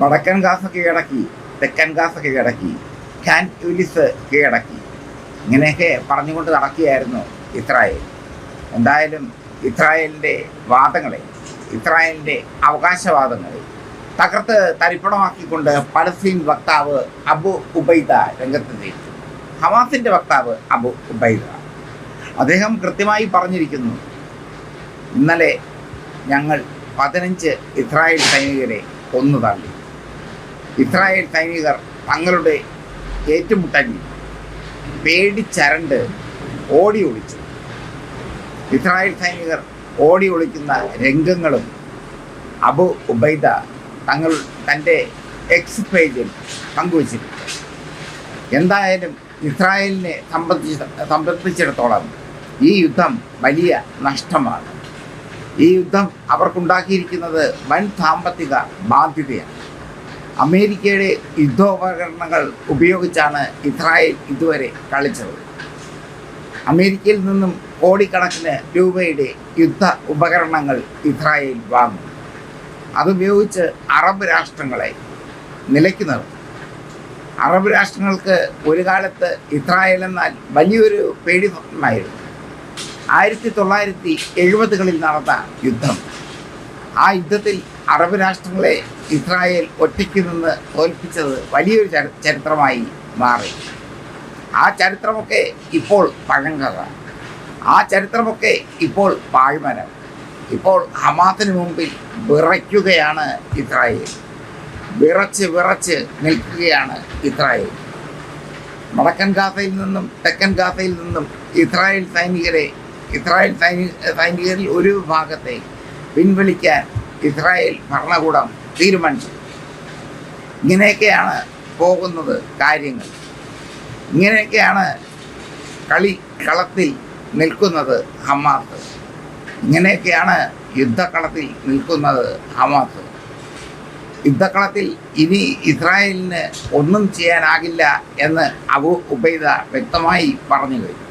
വടക്കൻ ഗാസ കീഴടക്കി തെക്കൻ ഗാസ കീഴടക്കി ഖാൻ യുലിസ് കീഴടക്കി. ഇങ്ങനെയൊക്കെ പറഞ്ഞുകൊണ്ട് നടക്കുകയായിരുന്നു ഇസ്രായേൽ. എന്തായാലും ഇസ്രായേലിന്റെ വാദങ്ങളെ ഇസ്രായേലിന്റെ അവകാശവാദങ്ങളെ തകർത്ത് തരിപ്പണമാക്കിക്കൊണ്ട് പലസ്തീൻ വക്താവ് അബു ഉബൈദ രംഗത്തെത്തിയിരുന്നു ഹമാസിന്റെ വക്താവ് അബു ഉബൈദ. അദ്ദേഹം കൃത്യമായി പറഞ്ഞിരിക്കുന്നു ഇന്നലെ ഞങ്ങൾ പതിനഞ്ച് ഇസ്രായേൽ സൈനികരെ കൊന്നു തള്ളി. ഇസ്രായേൽ സൈനികർ തങ്ങളുടെ ഏറ്റുമുട്ടലിൽ പേടിച്ചരണ്ട് ഓടി ഒളിച്ചു. ഇസ്രായേൽ സൈനികർ ഓടി ഒളിക്കുന്ന രംഗങ്ങളും അബു ഉബൈദ തങ്ങൾ തന്റെ എക്സ് പേജിൽ പങ്കുവച്ചിട്ടുണ്ട്. എന്തായാലും ഇസ്രായേലിനെ സംബന്ധിച്ച് സംബന്ധിച്ചിടത്തോളം ഈ യുദ്ധം വലിയ നഷ്ടമാണ്. ഈ യുദ്ധം അവർക്കുണ്ടാക്കിയിരിക്കുന്നത് വൻ സാമ്പത്തിക ബാധ്യതയാണ്. അമേരിക്കയുടെ യുദ്ധോപകരണങ്ങൾ ഉപയോഗിച്ചാണ് ഇസ്രായേൽ ഇതുവരെ കളിച്ചത്. അമേരിക്കയിൽ നിന്നും കോടിക്കണക്കിന് രൂപയുടെ യുദ്ധ ഉപകരണങ്ങൾ ഇസ്രായേൽ വാങ്ങും. അതുപയോഗിച്ച് അറബ് രാഷ്ട്രങ്ങളെ നിലയ്ക്ക് നിർത്തും. അറബ് രാഷ്ട്രങ്ങൾക്ക് ഒരു കാലത്ത് ഇസ്രായേൽ എന്നാൽ വലിയൊരു പേടി സ്വപ്നമായിരുന്നു ആയിരത്തി തൊള്ളായിരത്തി എഴുപതുകളിൽ നടന്ന യുദ്ധം. ആ യുദ്ധത്തിൽ അറബ് രാഷ്ട്രങ്ങളെ ഇസ്രായേൽ ഒറ്റയ്ക്ക് നിന്ന് തോൽപ്പിച്ചത് വലിയൊരു ചരി- ചരിത്രമായി മാറി. ആ ചരിത്രമൊക്കെ ഇപ്പോൾ പഴങ്കഥ. ആ ചരിത്രമൊക്കെ ഇപ്പോൾ പാഴ്മരം. ഇപ്പോൾ ഹമാസിന് മുമ്പിൽ വിറയ്ക്കുകയാണ് ഇസ്രായേൽ. വിറച്ച് വിറച്ച് നിൽക്കുകയാണ് ഇസ്രായേൽ. വടക്കൻ ഗാസയിൽ നിന്നും തെക്കൻ ഗാസയിൽ നിന്നും ഇസ്രായേൽ സൈനികരെ ഇസ്രായേൽ സൈനി സൈനികരിൽ ഒരു ഭാഗത്തെ പിൻവലിക്കാൻ ഇസ്രായേൽ ഭരണകൂടം തീരുമാനിച്ചു ഇങ്ങനെയൊക്കെയാണ് പോകുന്നത് കാര്യങ്ങൾ. ഇങ്ങനെയൊക്കെയാണ് കളി കളത്തിൽ നിൽക്കുന്നത് ഹമാസ്. ഇങ്ങനെയൊക്കെയാണ് യുദ്ധക്കളത്തിൽ നിൽക്കുന്നത് ഹമാസ്. യുദ്ധക്കളത്തിൽ ഇനി ഇസ്രായേലിന് ഒന്നും ചെയ്യാനാകില്ല എന്ന് അബു ഉബൈദ വ്യക്തമായി പറഞ്ഞു കഴിഞ്ഞു.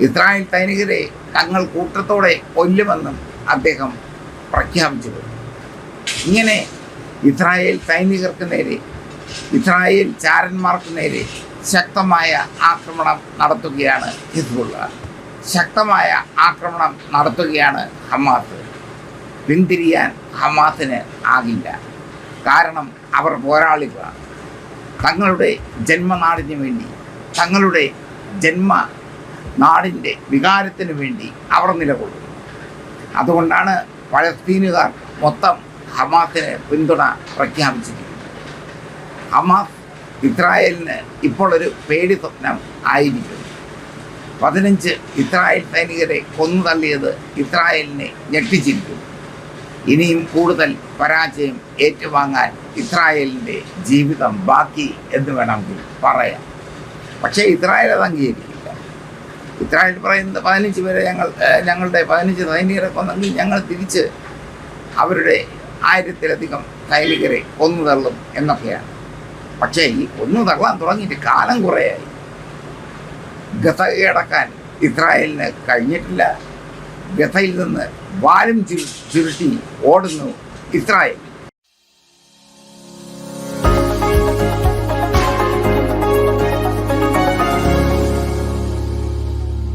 ഇസ്രായേൽ സൈനികരെ തങ്ങൾ കൂട്ടത്തോടെ കൊല്ലുമെന്നും അദ്ദേഹം പ്രഖ്യാപിച്ചു കഴിഞ്ഞു ഇങ്ങനെ ഇസ്രായേൽ സൈനികർക്ക് നേരെ ഇസ്രായേൽ ചാരന്മാർക്ക് നേരെ ശക്തമായ ആക്രമണം നടത്തുകയാണ് ഹിസ്ബുള്ള. ശക്തമായ ആക്രമണം നടത്തുകയാണ് ഹമാസ്. പിന്തിരിയാൻ ഹമാസിന് ആകില്ല. കാരണം അവർ പോരാളികളാണ്. തങ്ങളുടെ ജന്മനാടിന് വേണ്ടി തങ്ങളുടെ ജന്മ നാടിന്റെ വികാരത്തിന് വേണ്ടി അവർ നിലകൊള്ളുന്നു. അതുകൊണ്ടാണ് പലസ്തീനുകാർ മൊത്തം ഹമാസിന് പിന്തുണ പ്രഖ്യാപിച്ചിരിക്കുന്നത് ഹമാസ് ഇസ്രായേലിന് ഇപ്പോൾ ഒരു പേടി സ്വപ്നം ആയിരിക്കുന്നു. പതിനഞ്ച് ഇസ്രായേൽ സൈനികരെ കൊന്നു തള്ളിയത് ഇസ്രായേലിനെ ഞെട്ടിച്ചിരിക്കുന്നു. ഇനിയും കൂടുതൽ പരാജയം ഏറ്റുവാങ്ങാൻ ഇസ്രായേലിന്റെ ജീവിതം ബാക്കി എന്ന് വേണമെങ്കിൽ പറയാം. പക്ഷേ ഇസ്രായേൽ അത് അംഗീകരിക്കില്ല. ഇസ്രായേൽ പറയുന്നത് പതിനഞ്ച് പേരെ ഞങ്ങൾ ഞങ്ങളുടെ പതിനഞ്ച് സൈനികരെ കൊന്നെങ്കിൽ ഞങ്ങൾ തിരിച്ച് അവരുടെ ആയിരത്തിലധികം സൈനികരെ കൊന്നു തള്ളും എന്നൊക്കെയാണ്. പക്ഷേ ഈ കൊന്നു തള്ളാൻ തുടങ്ങിയിട്ട് കാലം കുറേയായി. ഗസ കീഴടക്കാൻ ഇസ്രായേലിന് കഴിഞ്ഞിട്ടില്ല. ഗസയിൽ നിന്ന് വാലും ചുരു ചുരുട്ടി ഓടുന്നു ഇസ്രായേൽ.